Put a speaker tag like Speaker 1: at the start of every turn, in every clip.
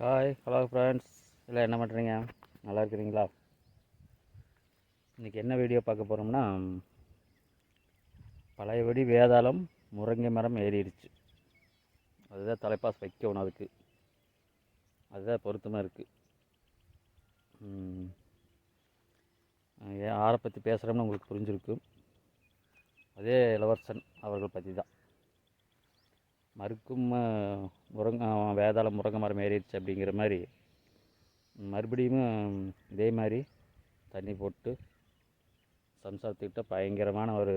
Speaker 1: Hi hello friends எல்லாம் என்ன பண்ணுறீங்க நல்லா இருக்கிறீங்களா? இன்றைக்கி என்ன வீடியோ பார்க்க போகிறோம்னா பழையபடி வேதாளம் முருங்கை மரம் ஏறிடுச்சு. அதுதான் தலைப்பாஸ் வைக்கணும் அதுக்கு. அதுதான் பொருத்தமாக இருக்குது ஏன் ஆரை பற்றி பேசுகிறோம்னு உங்களுக்கு புரிஞ்சிருக்கும். அதே இளவரசன் அவர்கள் பற்றி தான் மறுக்கும் முருங்க வேதாளம் முருங்கை மரம் ஏறிடுச்சு அப்படிங்கிற மாதிரி மறுபடியும் இதே மாதிரி தண்ணி போட்டு சம்சாரத்துக்கிட்ட பயங்கரமான ஒரு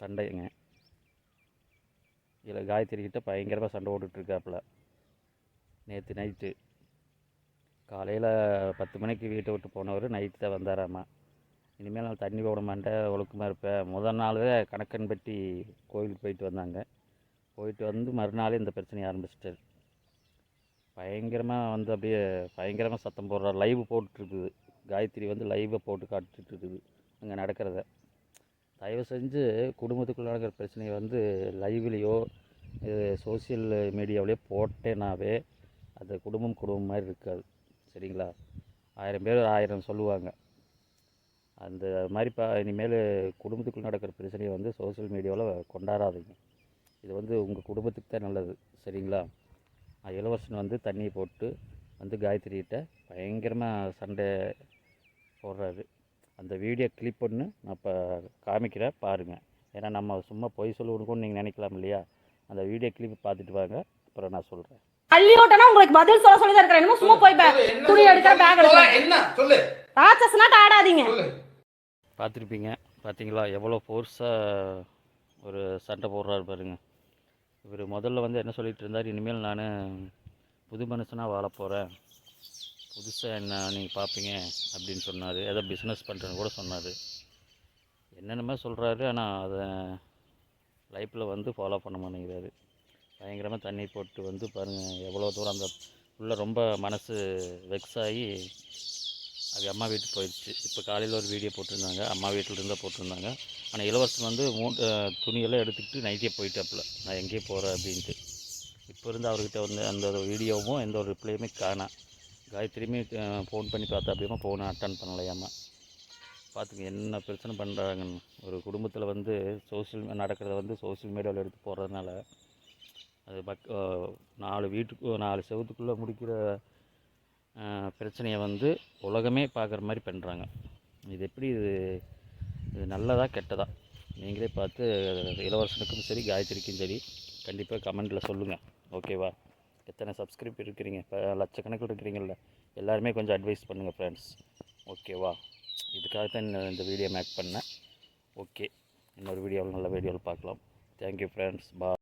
Speaker 1: சண்டைங்க. இதில் காயத்ரி கிட்ட பயங்கரமாக சண்டை ஓட்டுட்ருக்காப்புல நேற்று நைட்டு. காலையில் பத்து மணிக்கு வீட்டை விட்டு போனவர் நைட்டு தான் வந்தாராம்மா இனிமேல் நான் தண்ணி போட மாட்டேன் ஒழுக்கமாக இருப்பேன். முதல் நாளே கணக்கன்பட்டி கோயிலுக்கு போயிட்டு வந்தாங்க. போயிட்டு வந்து மறுநாளே இந்த பிரச்சனையை ஆரம்பிச்சிட்டாரு. பயங்கரமாக வந்து அப்படியே பயங்கரமாக சத்தம் போடுற லைவ் போட்டுட்ருக்குது காயத்ரி வந்து லைவை போட்டு காட்டுட்டு இருக்குது அங்கே நடக்கிறத. தயவு செஞ்சு குடும்பத்துக்குள்ள நடக்கிற பிரச்சனையை வந்து லைவ்லேயோ சோசியல் மீடியாவிலேயோ போட்டேனாவே அது குடும்பம் குடும்பம் மாதிரி இருக்காது. சரிங்களா? ஆயிரம் பேர் ஆயிரம் சொல்லுவாங்க. அந்த மாதிரி பா இனிமேல் குடும்பத்துக்குள்ளே நடக்கிற பிரச்சனையை வந்து சோசியல் மீடியாவில் கொண்டாடாதீங்க. இது வந்து உங்கள் குடும்பத்துக்கு தான் நல்லது சரிங்களா? இளவரசன் வந்து தண்ணியை போட்டு வந்து காயத்ரிகிட்ட பயங்கரமாக சண்டை போடுறாரு. அந்த வீடியோ கிளிப் ஒன்று நான் இப்போ காமிக்கிறேன் பாருங்கள் ஏன்னா நம்ம சும்மா பொய் சொல்லுவோன்னு நீங்கள் நினைக்கலாம் இல்லையா? அந்த வீடியோ கிளிப் பார்த்துட்டு வாங்க அப்புறம் நான் சொல்கிறேன்
Speaker 2: அள்ளி ஓட்டனா உங்களுக்கு பதில் சொல்ல சொல்லி தான் இருக்கிறேன் சும்மா போய் துணி? எடுக்கிற பேக் எடுக்கிற
Speaker 3: என்ன? சொல்லு.
Speaker 2: ராட்சசனாட்ட ஆடாதீங்க.
Speaker 1: பார்த்துருப்பீங்க பார்த்தீங்களா எவ்வளோ ஃபோர்ஸாக ஒரு சண்டை போடுறாரு பாருங்க. இவர் முதல்ல வந்து என்ன சொல்லிகிட்டு இருந்தார் இனிமேல் நான் புது மனுஷனாக வாழ போகிறேன் புதுசாக என்ன நீங்கள் பார்ப்பீங்க அப்படின்னு சொன்னார். ஏதோ பிஸ்னஸ் பண்ணுறேன்னு கூட சொன்னார். என்னென்னமோ சொல்கிறாரு ஆனால் அதை லைஃப்பில் வந்து ஃபாலோ பண்ண மாட்டேங்கிறாரு. பயங்கரமாக தண்ணி போட்டு வந்து பாருங்கள் எவ்வளோ தூரம் அந்த உள்ளே ரொம்ப மனசு வெக்ஸ் ஆகி அது அம்மா வீட்டுக்கு போயிடுச்சு. இப்போ காலையில் ஒரு வீடியோ போட்டிருந்தாங்க. அம்மா வீட்டில் இருந்தால் போட்டிருந்தாங்க. ஆனால் இளவரசன் வந்து மூ துணியெல்லாம் எடுத்துக்கிட்டு நைட்டே போயிட்டாப்புல. நான் எங்கேயே போகிறேன் அப்படின்ட்டு. இப்போ இருந்து அவர்கிட்ட வந்து அந்த ஒரு வீடியோவும் எந்த ஒரு ரிப்ளையுமே காணாம் காயத்ரியுமே ஃபோன் பண்ணி பார்த்தா அப்படியுமா ஃபோனை அட்டன் பண்ணலையாமா பார்த்துங்க என்ன பிரச்சனை பண்ணுறாங்கன்னு ஒரு குடும்பத்தில் வந்து சோஷியல் நடக்கிறத வந்து சோஷியல் மீடியாவில் எடுத்து போடுறதுனால அது பக் நாலு வீட்டுக்கு நாலு செவத்துக்குள்ளே முடிக்கிற பிரச்சனையை வந்து உலகமே பார்க்குற மாதிரி பண்ணுறாங்க இது எப்படி இது இது நல்லதா கெட்டதா? நீங்களே பார்த்து இளவரசனுக்கும் சரி காயத்ரிக்கும் சரி கண்டிப்பாக கமெண்ட்டில் சொல்லுங்கள் ஓகேவா எத்தனை சப்ஸ்கிரைப் இருக்கிறீங்க? இப்போ லட்சக்கணக்கில் இருக்கிறீங்கள்ல எல்லாருமே கொஞ்சம் அட்வைஸ் பண்ணுங்கள் ஃப்ரெண்ட்ஸ் ஓகேவா இதுக்காக தான் இந்த- இந்த வீடியோ மேக் பண்ணேன். ஓகே இன்னொரு வீடியோவில் நல்ல வீடியோவில் பார்க்கலாம். தேங்க்யூ ஃப்ரெண்ட்ஸ் பா